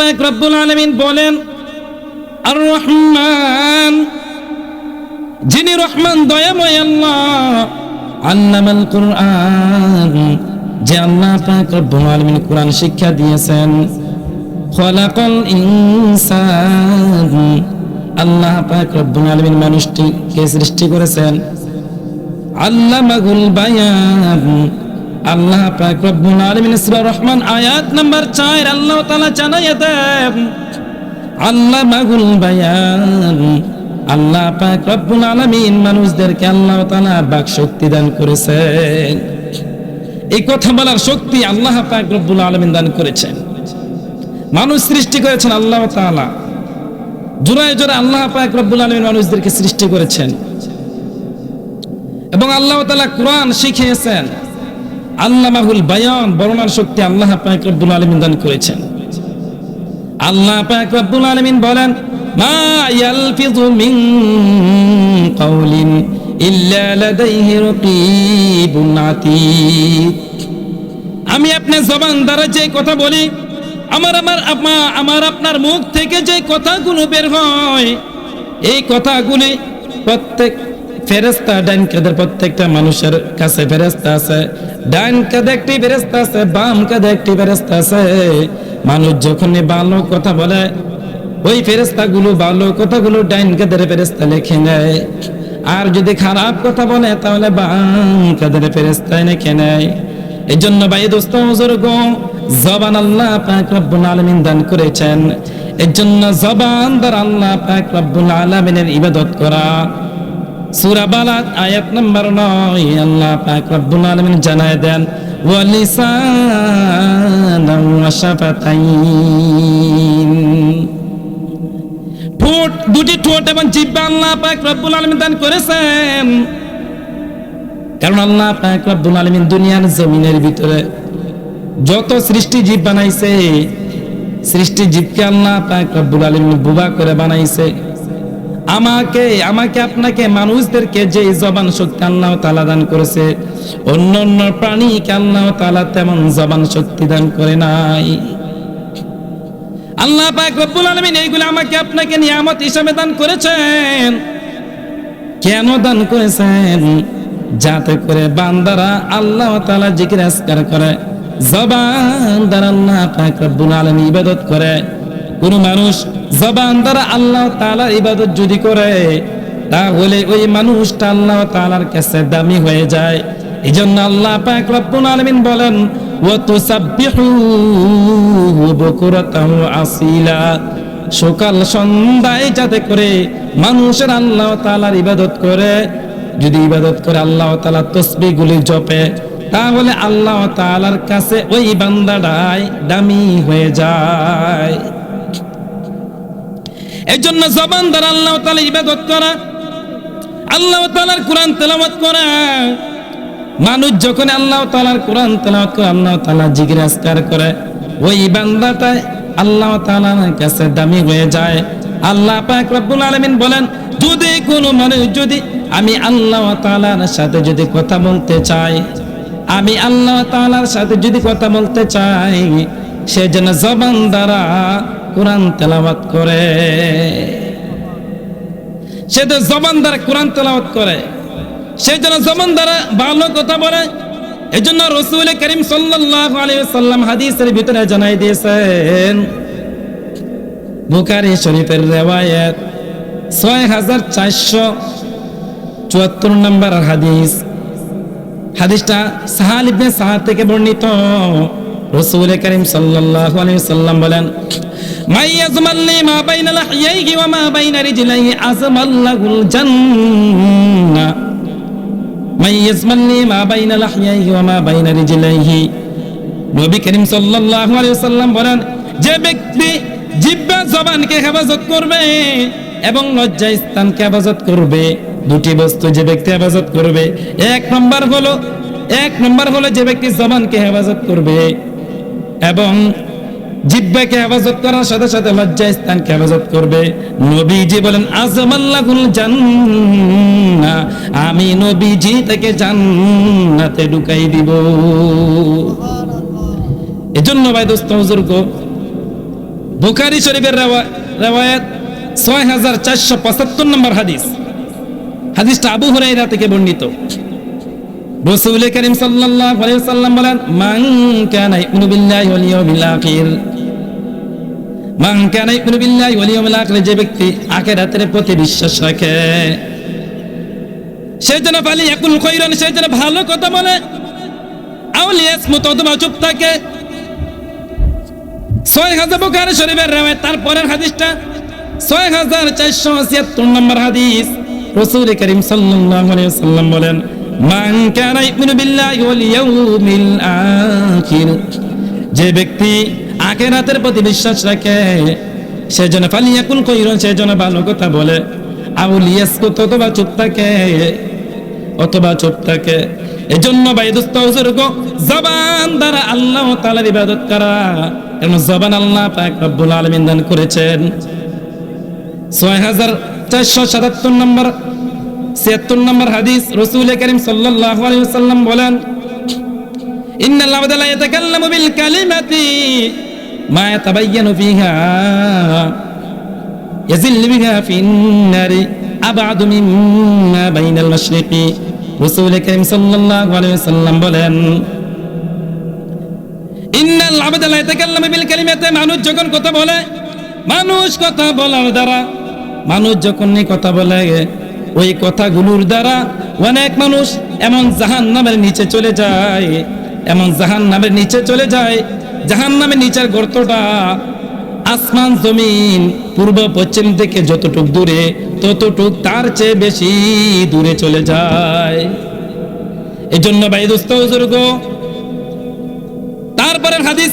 পাক রব্বুল আলামিন বলেন আর রহমান যিনি রহমান, দয়াময় আল্লাহ, আল্লামাল কুরআন, যে আল্লাহ পাক রব্বুল আলামিন কোরআন শিক্ষা দিয়েছেন, খলাকাল ইনসান, আল্লাহ পাক রব্বুল আলামিন মানুষটিকে সৃষ্টি করেছেন, আল্লামাহুল বায়ান আল্লাহ রহমান আয়াত নাম্বার 4 আল্লাহ তাআলা জানাইয়া দেন আল্লামাহুল বায়ান। আল্লাহ পাক রব্বুল আলামিন মানুষদেরকে আল্লাহ তাআলা বাক শক্তি দান করেছেন। এই কথা বলার শক্তি আল্লাহ পাক রব্বুল আলামিন দান করেছেন। মানুষ সৃষ্টি করেছেন আল্লাহ তাআলা। জোড়ায় জোড়া আল্লাহ পাক রব্বুল আলামিন মানুষদেরকে সৃষ্টি করেছেন। এবং আল্লাহ তাআলা কোরআন শিখিয়েছেন। আল্লামাহুল বায়ান বর্ণার শক্তি আল্লাহ পাক রব্বুল আলামিন দান করেছেন। আল্লাহ পাক রব্বুল আলামিন বলেন আমি আপনার জবান দ্বারা যে কথা বলি, আমার আমার আমার আপনার মুখ থেকে যে কথাগুলো বের হয়, এই কথাগুলি প্রত্যেক ফেরেস্তা ডান কাদের প্রত্যেকটা মানুষের কাছে ফেরেস্তা আছে। ডান কাঁধে একটি ফেরেস্তা আছে বাম কাঁধে একটি ফেরেস্তা আছে। মানুষ যখন ভালো কথা বলে, ওই ফেরেস্তাগুলো ভালো কথাগুলো ডাইন কাদের ফেরেস্তা লেখে নেয়। আর যদি খারাপ কথা বলে, তাহলে বাম কাদের ফেরেস্তায় লিখে নেয়। এই জন্য ভাই দোস্ত, বুজুর্গ, জবান আল্লাহ পাক রব্বুল আলামিন দান করেছেন। এর জন্য জবান দ্বারা আল্লাহ পাক রব্বুল আলামিনের ইবাদত করা। সূরা বালাদ আয়াত নাম্বার 9 আল্লাহ পাক রব্বুল আলামিন জানায় দেন, ওয়া লিসানান ওয়া শাফাতাইন। ঠোঁট, দুটি ঠোঁট এবং জিহ্বা আল্লাহ পাক রব্বুল আলামিন দান করেছেন। কারণ আল্লাহ পাক রব্বুল আলামিন দুনিয়ার জমিনের ভিতরে যত সৃষ্টি জীব বানাইছে, সৃষ্টি জীবকে আল্লাহ পাক রব্বুল আলামিন বুবা করে বানাইছে। আমাকে আমাকে আপনাকে, মানুষদেরকে যে জবান শক্তি আল্লাহ তাআলা দান করেছে, অন্য অন্য প্রাণীকে আল্লাহ তালা তেমন জবান শক্তি দান করে নাই। আল্লাহ পাক রব্বুল আলামিন এইগুলো আমাকে আপনাকে নিয়ামত হিসাবে দান করেছেন। কেন দান করেছেন? যাতে করে বান্দারা আল্লাহ তাআলা জিকির করে, জবান দ্বারা আল্লাহ পাক রব্বুল আলামিন ইবাদত করে। কোন মানুষ জবান দ্বারা আল্লাহ তালার ইবাদত যদি করে, তাহলে ওই মানুষটা আল্লাহ তালার কাছে দামি হয়ে যায়। এই জন্য আল্লাহ পাক রব্বুল আলামিন বলেন, ওয়া তুসাব্বিহুহু আসিলা। সকাল সন্ধ্যায় যাতে করে মানুষের আল্লাহ তাআলার ইবাদত করে, যদি ইবাদত করে আল্লাহ তাআলা তসবিহগুলি জপে, তাহলে আল্লাহ তাআলার কাছে ওই বান্দাটাই দামি হয়ে যায়। এই জন্য জবান দ্বারা আল্লাহ তাআলা ইবাদত করা, আল্লাহ তাআলার কোরআন তেলাওয়াত করা। মানুষ যখন আল্লাহ তাআলার কোরআন তেলাওয়াত করে, আল্লাহ তাআলা জিকির আজকার করে, ওই বান্দাটা আল্লাহ তাআলার কাছে দামি হয়ে যায়। আল্লাহ পাক রব্বুল আলামিন বলেন, যদি কোনো মানুষ যদি আমি আল্লাহ তাআলার সাথে যদি কথা বলতে চাই, আমি আল্লাহ তাআলার সাথে যদি কথা বলতে চাই, সে যেন জবান দ্বারা কোরআন তেলাওয়াত করে। সে তো জবান দ্বারা কোরআন তেলাওয়াত করে সেই জন্য জবান দ্বারা ভালো কথা বলে এই জন্য রসুল করিম সাল্লাম হাদিসের ভিতরে জানাই দিয়েছেন, বুখারী শরীফের রেওয়ায়াত ছয় হাজার চারশো চুয়াত্তর নম্বর হাদিস। হাদিসটা সাহাল ইবনে সাহাদ থেকে বর্ণিত। রসুল করিম সাল্লাল্লাহু আলাইহি সাল্লাম বলেন মাই ইয়াজমাল্লি মা বাইনা লাহইয়াইহি ওয়া মা বাইনা রিজলাইহি আজমাল্লাহুল জান্নাহ মাই ইয়াজমাল্লি মা বাইনা লাহইয়াইহি ওয়া মা বাইনা রিজলাইহি। নবী করিম সাল্লাল্লাহু আলাইহি সাল্লাম বলেন, যে ব্যক্তি জিহ্বা জবানকে হেফাজত করবে এবং লজ্জা স্থানকে হেফাজত করবে, দুটি বস্তু যে ব্যক্তি হেফাজত করবে, এক নম্বর হলো, এক নম্বর হলো যে ব্যক্তি জবানকে হেফাজত করবে। এবং জিব্বাকে হেফাজত করার সাথে সাথে লজ্জা স্থানকে হেফাজত করবে। নবীজি বলেন, আজমাল্লাহুল জান্নাহ, আমি নবীজি তাকে জান্নাতে ঢুকাই দিব। এজন্য ভাই দোস্ত বুজুর্গ বুখারি শরীফের রেওয়া- রেওয়ায়াত ছয় হাজার চারশো পঁচাত্তর নম্বর হাদিস। হাদিসটা আবু হুরাইরা থেকে বর্ণিত। রসুল করিম সাল্লাল্লাহু আলাইহি ওয়াসাল্লাম বলেন, মান কানা ইউমিনু বিল্লাহি ওয়াল ইয়াউমিল আখির। মান কানা ইউমিনু বিল্লাহি ওয়াল ইয়াউমিল আখির, যে ব্যক্তি আখিরাতের প্রতি বিশ্বাস রাখে। ভালো কথা বলে। আউলিয়াস চুপ থাকে। ছয় হাজার বুখারী শরীফের রেওয়ায়াত, তারপরের হাদিসটা ছয় হাজার চারশো ছিয়াত্তর নম্বর হাদিস। রসুল করিম সাল্লাল্লাহু আলাইহি ওয়াসাল্লাম বলেন মান কানা ইউমিনু বিল্লাহি ওয়াল ইয়াউমিল আখির। যে ব্যক্তি আখিরাতের প্রতি বিশ্বাস রাখে, সে যেন ফালিয়াকুল কইরন সে যেন ভালো কথা বলে। আউলিয়াসকুত অথবা চুপ থাকে, অথবা চুপ থাকে। এজন্য ভাই দোস্ত, হুজুর গো, জবান দ্বারা আল্লাহ তাআলার ইবাদত করা এবং জবান আল্লাহ পাক রব্বুল আলামিন দান করেছেন। ছয় হাজার চারশো সাতাত্তর নম্বর ছিয়াত্তর নম্বর হাদিস রসুল করিম সাল্লাল্লাহু বলেন, ইন্নাল আবদা লা ইয়াতাকাল্লামু বিল কালিমাতি মা ইয়াতাবায়ানু ফিহা ইয়াজিল্লু বিহা বলেন মানুষ যখন কথা বলে, মানুষ কথা বলার দ্বারা, মানুষ যখন কথা বলে ওই কথাগুলোর দ্বারা অনেক মানুষ এমন জাহান নামের নিচে চলে যায়, এমন জাহান নামের নিচে চলে যায়। জাহান নামের নিচের গর্তটা আসমান, জমিন, পূর্ব, পশ্চিম থেকে যতটুক দূরে, ততটুক তার চেয়ে বেশি দূরে চলে যায়। এজন্য জন্য ভাই দোস্ত তারপরের হাদিস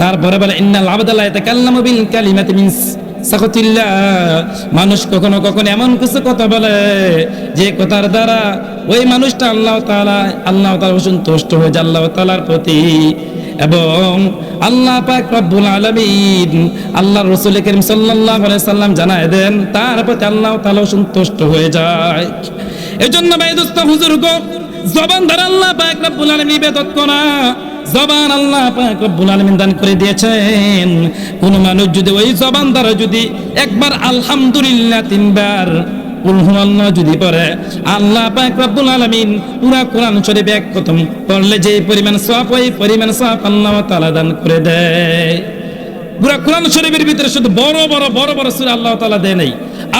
তারপরে বলে, ইন্নাল আবদাল্লাহ বিল কালিমাতি মিন মানুষ কখনো কখনো এমন কিছু কথা বলে, যে কথার দ্বারা ওই মানুষটা আল্লাহ তাআলা আল্লাহ তাআলা সন্তুষ্ট হয়ে যায়, আল্লাহ তাআলার প্রতি। এবং আল্লাহ পাক রব্বুল আলামিন আল্লাহর রাসূল করিম সাল্লাল্লাহু আলাইহি সাল্লাম জানায় দেন, তার প্রতি আল্লাহ তাআলা সন্তুষ্ট হয়ে যায়। এজন্য ভাই দোস্ত হুজুর গো জবান দ্বারা আল্লাহ পাক রব্বুল আলামিন ইবাদত করা জবান আল্লাহ পাক রব্বুল আলামিন দান করে দিয়েছেন। কোন মানুষ যদি ওই জবান দ্বারা যদি একবার আলহামদুলিল্লাহ তিনবার হুয়াল্লাহ যদি পড়ে, আল্লাহ পাক রব্বুল আলামিন পুরা কোরআন শরীফ এক প্রথম পড়লে যে পরিমাণ সওয়াব, ওই পরিমাণ সওয়াব আল্লাহ তাআলা দান করে দেয়। পুরা কোরআন শরীফের ভিতরে শুধু বড় বড় বড় বড় সূরা আল্লাহ তাআলা দেয় নাই।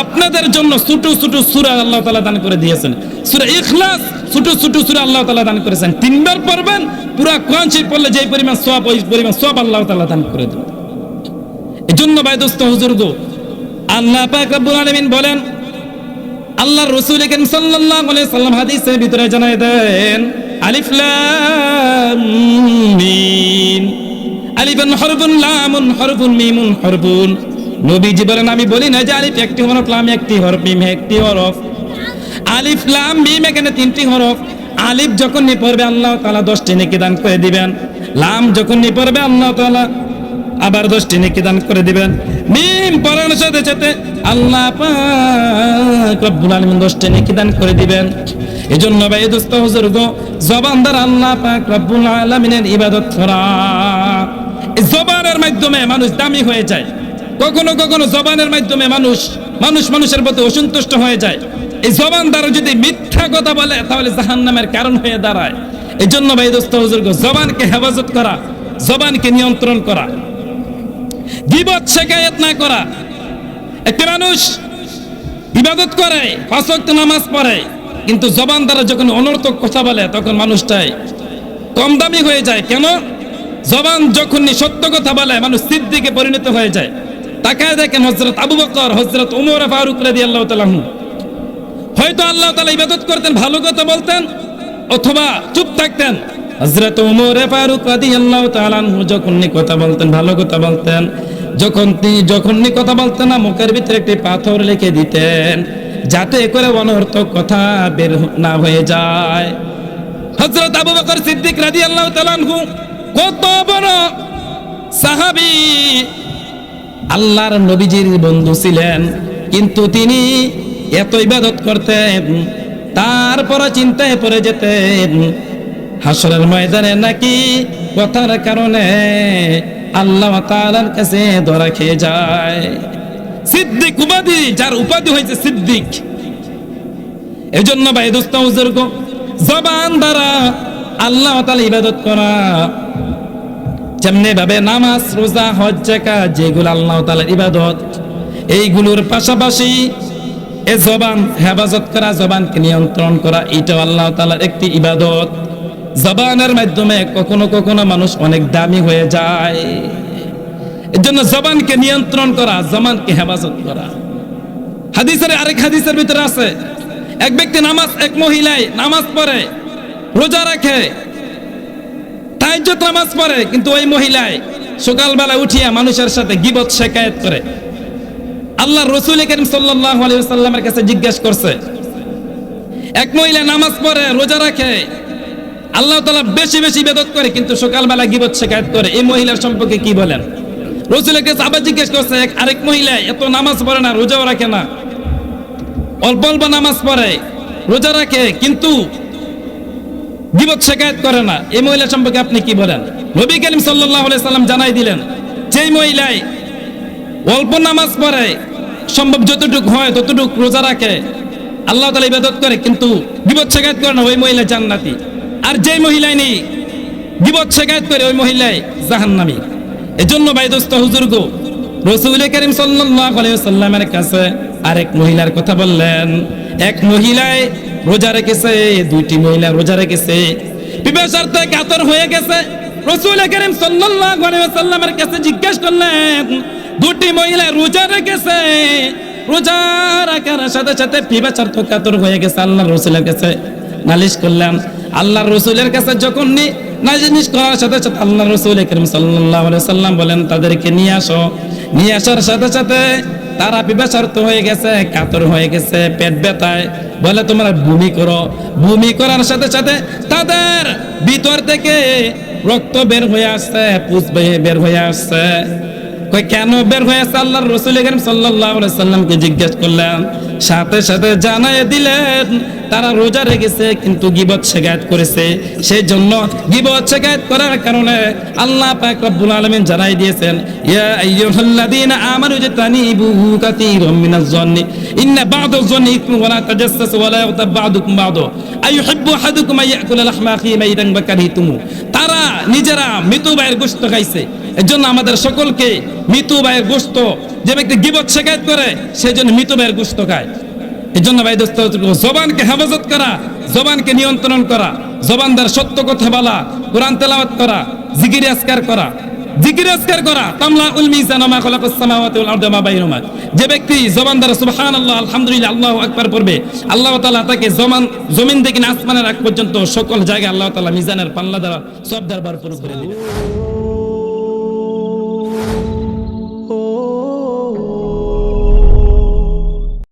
আপনাদের জন্য ছোট ছোট সূরা আল্লাহ তাআলা দান করে দিয়েছেন। সূরা ইখলাস ছোট ছোট সূরা আল্লাহ তাআলা দান করেছেন। তিনবার পড়বেন, পুরা কোরআন শরীফ পড়লে যে পরিমাণ সওয়াব ওই পরিমাণ সওয়াব আল্লাহ তাআলা দান করে দেবেন। এজন্য ভাই দোস্ত, হুজুর গো, আল্লাহ পাক রব্বুল বলেন, আল্লাহর রাসূল সাল্লাল্লাহু আলাইহি সাল্লাম হাদিসের ভিতরে জানায় দেন, আলিফ লাম মিম। আলিফুন হরফুন লামুন, হরফুন মিমুন, হরফুন। নবীজি বলেন, আমি বলি না যে আলিফ একটি হরফ, লাম একটি হরফ, মিম একটি হরফ। আলিফ, লাম, মিম এখানে তিনটি হরফ। আলিফ যখন নি পড়বে, আল্লাহ তাআলা 10টি নেকি দান করে দিবেন। লাম যখন নি পড়বে, আল্লাহ তাআলা আবার 10টি নেকি দান করে দিবেন। মিম পড়ার সাথে সাথে আল্লাহ রব্বুল আলামিন 10টি নেকি দান করে দিবেন। এজন্য ভাই দোস্ত, হুজুর গো, জবান দ্বারা আল্লাহ পাক রব্বুল আলামিনের ইবাদত করা। এই জবানের মাধ্যমে মানুষ দামি হয়ে যায়। কখনো কখনো জবানের মাধ্যমে মানুষ মানুষ মানুষের প্রতি অসন্তুষ্ট হয়ে যায়। এই জবান দ্বারা যদি মিথ্যা কথা বলে, তাহলে জাহান নামের কারণ হয়ে দাঁড়ায়। এই জন্য ভাই দোস্ত, হুজুর্গ, জবানকে হেফাজত করা, জবানকে নিয়ন্ত্রণ করা। গিবত শেখায়ত না করা। একটি মানুষ ইবাদত করে, পাঁচ ওয়াক্ত নামাজ পড়ে, কিন্তু জবান দ্বারা যখন অনর্থক কথা বলে, তখন মানুষটাই কম দামি হয়ে যায়। কেন? জবান যখন সত্য কথা বলে, মানুষ সিদ্দিকে পরিণত হয়ে যায়। তাকায় দেখেন হজরত আবু বকর হজরত উমর ফারুক রাদি আল্লাহ তালাহু হয়তো আল্লাহ তালা ইবাদত করতেন, ভালো কথা বলতেন, অথবা চুপ থাকতেন। হজরত উমর ফারুক রাদি আল্লাহ তালাহু যখন কথা বলতেন, ভালো কথা বলতেন, যখন তিনি যখনই কথা বলতেন না, মুখের ভিতরে একটি পাথর লিখে দিতেন, যাতে করে অনর্থক কথা বের না হয়ে যায়। হজরত আবু বকর সিদ্দিক রাদিয়াল্লাহু তাআলা আনহু কত বড় সাহাবী। আল্লাহর নবীজির বন্ধু ছিলেন, কিন্তু তিনি এত ইবাদত করতেন, তারপরে চিন্তায় পড়ে যেতেন। হাসরের ময়দানে নাকি কথার কারণে আল্লাহ তাআলার কাছে ধরা খেয়ে যায়। সিদ্দিক উপাধি, যার উপাধি হয়েছে সিদ্দিক। এজন্য ভাই দোস্ত জবান দ্বারা আল্লাহ তাআলা ইবাদত করা। যেমনি ভাবে নামাজ, রোজা, হজ যেগুলো আল্লাহ তাআলার ইবাদত, এইগুলোর পাশাপাশি এ জবান হেফাজত করা, জবানকে নিয়ন্ত্রণ করা, এটাও আল্লাহ তাআলার একটি ইবাদত। জবানের মাধ্যমে কখনো কখনো মানুষ অনেক দামি হয়ে যায়। এর জন্য জবানকে নিয়ন্ত্রণ করা, জবানকে হেফাজত করা। হাদিসের আরেক হাদিসের ভিতরে আছে, এক ব্যক্তি নামাজ, এক মহিলায় নামাজ পড়ে, রোজা রাখে তাইজ্জত নামাজ পড়ে, কিন্তু ওই মহিলায় সকালবেলা উঠিয়া মানুষের সাথে গিবত শেখায়ত করে। আল্লাহ রসুল করিম সাল্লাল্লাহু আলাইহি সাল্লামের কাছে জিজ্ঞাসা করছে, এক মহিলা নামাজ পড়ে, রোজা রাখে, আল্লাহ তাআলা বেশি বেশি ইবাদত করে, কিন্তু সকালবেলা গিবত শেখায়ত করে, এই মহিলার সম্পর্কে কি বলেন? রসুলের কাছে আবার জিজ্ঞেস করছে, এক আরেক মহিলা এত নামাজ পড়ে না, রোজাও রাখে না, অল্প অল্প নামাজ পড়ে, রোজা রাখে, কিন্তু বিপদ শেখায়ত করে না, এই মহিলা সম্পর্কে আপনি কি বলেন? নবী করিম আলাইহি সাল্লাম জানাই দিলেন, যেই মহিলায় অল্প নামাজ পড়ে, সম্ভব যতটুকু হয় ততটুকু রোজা রাখে। আল্লাহ তালা ইবাদত করে, কিন্তু বিপদ শেখায়ত করে না ওই মহিলা জান্নাতি। আর যেই মহিলায় নেই বিপদ শেখায়ত করে ওই মহিলায় জাহান্নামী। এজন্য ভাই দোস্ত, হুজুর গো, রসুল করিম সাল্লামের কাছে আরেক মহিলার কথা বললেন। এক মহিলায় রোজা রেখেছে, দুইটি মহিলা রোজা রেখেছে। থেকে কাতর হয়ে গেছে। রসুল করিম সাল্লামের কাছে জিজ্ঞেস করলেন দুটি মহিলা রোজা রেখেছে। রোজা রাখার সাথে সাথে পিপাসার তো কাতর হয়ে গেছে আল্লাহ রসুলের কাছে। নালিশ করলাম আল্লাহ রসুলের কাছে যখন নি নাজিনিস করার সাথে সাথে আল্লাহ রসুল করিম সাল্লাল্লাহু আলাইহি সাল্লাম বলেন, তাদেরকে নিয়ে আসো। নিয়ে আসার সাথে সাথে তারা পিপাসার্থ হয়ে গেছে, কাতর হয়ে গেছে, পেট ব্যথায়। বলে, তোমরা ভূমি করো। ভূমি করার সাথে সাথে তাদের ভিতর থেকে রক্ত বের হয়ে আসছে, পুষ বের হয়ে আসছে। কই, কেন বের হয়ে আসছে আল্লাহর রসুল করিম সাল্লাল্লাহু আলাইহি সাল্লামকে জিজ্ঞেস করলেন? সাথে সাথে জানাই দিলেন, তারা রোজা রেখেছে কিন্তু গিবত শেখায়ত করেছে। সেই জন্য গিবত শেখায়ত করার কারণে আল্লাহ পাক রব্বুল আলামিন জানাই দিয়েছেন, ইয়া আইয়ুহাল্লাযীনা আমানু জাতানিবু মিনাজ জন্নি ইন্না বা'দাজ জন্নি ইসমুন ওয়া লা তাজাসসাসু ওয়া বা'দুকুম বা'দা। আইয়ুহিব্বু আহাদুকুম আইয়াকুলা লাহমা আখিহি মাইতান তারা নিজেরা মৃত ভাইয়ের গোশত খাইছে। এর জন্য আমাদের সকলকে মৃত ভাইয়ের গোশত, যে ব্যক্তি গিবত শেখায়ত করে সেই জন্য মৃত ভাইয়ের গোশত খায়। এই জন্য ভাই দোস্ত, জবানকে হেফাজত করা, জবানকে নিয়ন্ত্রণ করা, জবানদার সত্য কথা বলা, কোরআন তেলাওয়াত করা, জিকির আসকার করা আল্লাহু সকল জায়গায় আল্লাহ মিজানের পাল্লা দ্বারা সব করে